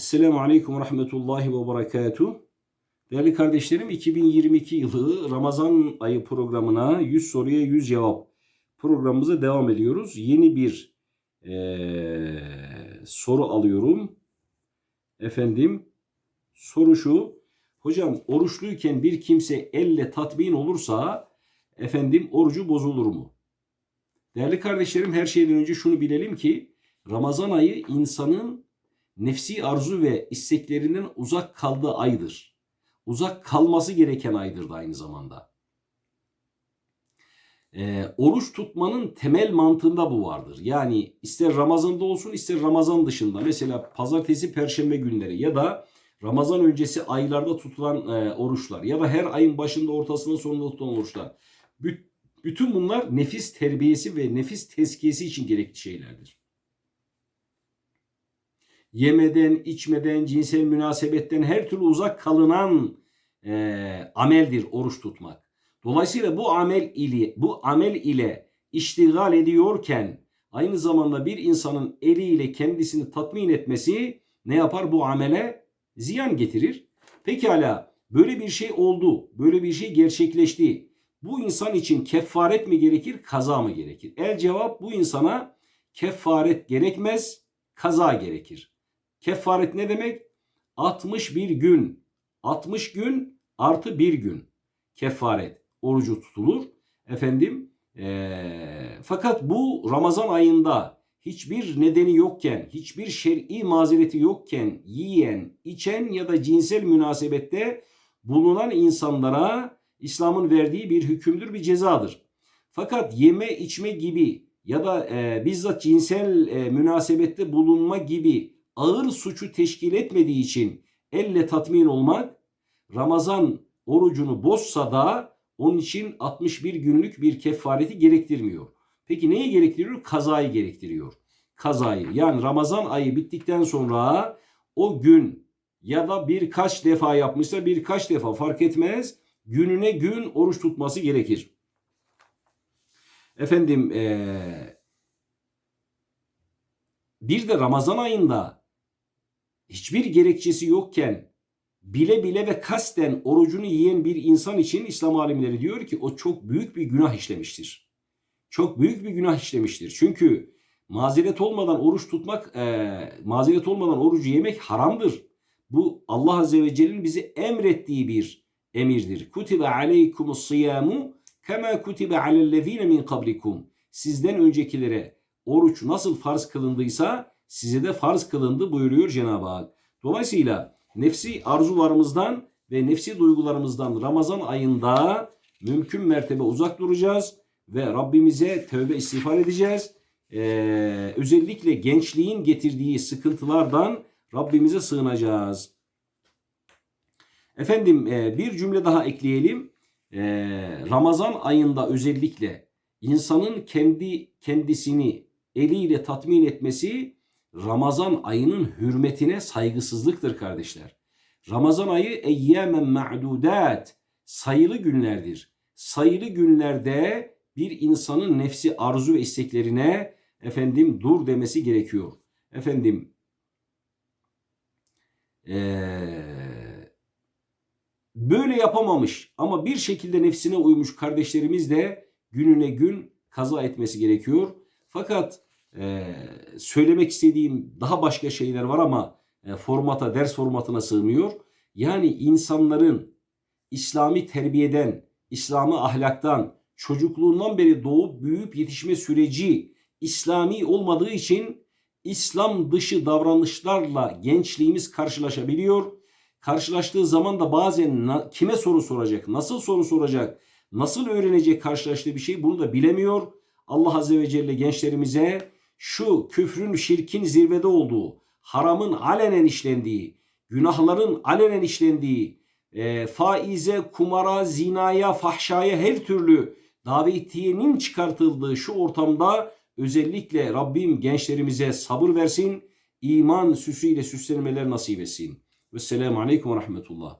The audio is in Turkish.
Esselamu Aleyküm Rahmetullahi ve Berekatuh. Değerli kardeşlerim 2022 yılı Ramazan ayı programına 100 soruya 100 cevap programımıza devam ediyoruz. Yeni bir eee, soru alıyorum. Efendim soru şu. Hocam oruçluyken bir kimse elle tatmin olursa efendim orucu bozulur mu? Değerli kardeşlerim her şeyden önce şunu bilelim ki Ramazan ayı insanın nefsi arzu ve isteklerinden uzak kaldığı aydır. Uzak kalması gereken aydır da aynı zamanda. Ee, oruç tutmanın temel mantığında bu vardır. Yani ister Ramazan'da olsun ister Ramazan dışında. Mesela pazartesi, perşembe günleri ya da Ramazan öncesi aylarda tutulan e, oruçlar ya da her ayın başında, ortasında, sonunda tutulan oruçlar. Bü- bütün bunlar nefis terbiyesi ve nefis tezkiyesi için gerekli şeylerdir yemeden, içmeden, cinsel münasebetten her türlü uzak kalınan e, ameldir oruç tutmak. Dolayısıyla bu amel ile bu amel ile iştigal ediyorken aynı zamanda bir insanın eliyle kendisini tatmin etmesi ne yapar bu amele? Ziyan getirir. Pekala böyle bir şey oldu, böyle bir şey gerçekleşti. Bu insan için kefaret mi gerekir, kaza mı gerekir? El cevap bu insana kefaret gerekmez, kaza gerekir. Kefaret ne demek? 61 gün. 60 gün artı bir gün. Kefaret. Orucu tutulur. Efendim eee, fakat bu Ramazan ayında hiçbir nedeni yokken, hiçbir şer'i mazereti yokken yiyen, içen ya da cinsel münasebette bulunan insanlara İslam'ın verdiği bir hükümdür, bir cezadır. Fakat yeme içme gibi ya da e, bizzat cinsel e, münasebette bulunma gibi ağır suçu teşkil etmediği için elle tatmin olmak Ramazan orucunu bozsa da onun için 61 günlük bir kefareti gerektirmiyor. Peki neyi gerektiriyor? Kazayı gerektiriyor. Kazayı yani Ramazan ayı bittikten sonra o gün ya da birkaç defa yapmışsa birkaç defa fark etmez gününe gün oruç tutması gerekir. Efendim eee, bir de Ramazan ayında hiçbir gerekçesi yokken bile bile ve kasten orucunu yiyen bir insan için İslam alimleri diyor ki o çok büyük bir günah işlemiştir. Çok büyük bir günah işlemiştir. Çünkü mazeret olmadan oruç tutmak, eee, mazeret olmadan orucu yemek haramdır. Bu Allah Azze ve Celle'nin bize emrettiği bir emirdir. Kutibe aleykumus siyamu kema kutibe alellezine min kablikum. Sizden öncekilere oruç nasıl farz kılındıysa size de farz kılındı buyuruyor Cenab-ı Hak. Dolayısıyla nefsi arzularımızdan ve nefsi duygularımızdan Ramazan ayında mümkün mertebe uzak duracağız ve Rabbimize tövbe istiğfar edeceğiz. Ee, özellikle gençliğin getirdiği sıkıntılardan Rabbimize sığınacağız. Efendim e, bir cümle daha ekleyelim. E, Ramazan ayında özellikle insanın kendi kendisini eliyle tatmin etmesi Ramazan ayının hürmetine saygısızlıktır kardeşler. Ramazan ayı eyyemen ma'dudat sayılı günlerdir. Sayılı günlerde bir insanın nefsi arzu ve isteklerine efendim dur demesi gerekiyor. Efendim eee böyle yapamamış ama bir şekilde nefsine uymuş kardeşlerimiz de gününe gün kaza etmesi gerekiyor. Fakat e, söylemek istediğim daha başka şeyler var ama e, formata, ders formatına sığmıyor. Yani insanların İslami terbiyeden, İslami ahlaktan, çocukluğundan beri doğup büyüyüp yetişme süreci İslami olmadığı için İslam dışı davranışlarla gençliğimiz karşılaşabiliyor. Karşılaştığı zaman da bazen kime soru soracak, nasıl soru soracak, nasıl öğrenecek karşılaştığı bir şey bunu da bilemiyor. Allah Azze ve Celle gençlerimize şu küfrün, şirkin zirvede olduğu, haramın alenen işlendiği, günahların alenen işlendiği, e, faize, kumara, zinaya, fahşaya her türlü davetiyenin çıkartıldığı şu ortamda özellikle Rabbim gençlerimize sabır versin, iman süsüyle süslenmeler nasip etsin. Vesselamu Aleyküm ve Rahmetullah.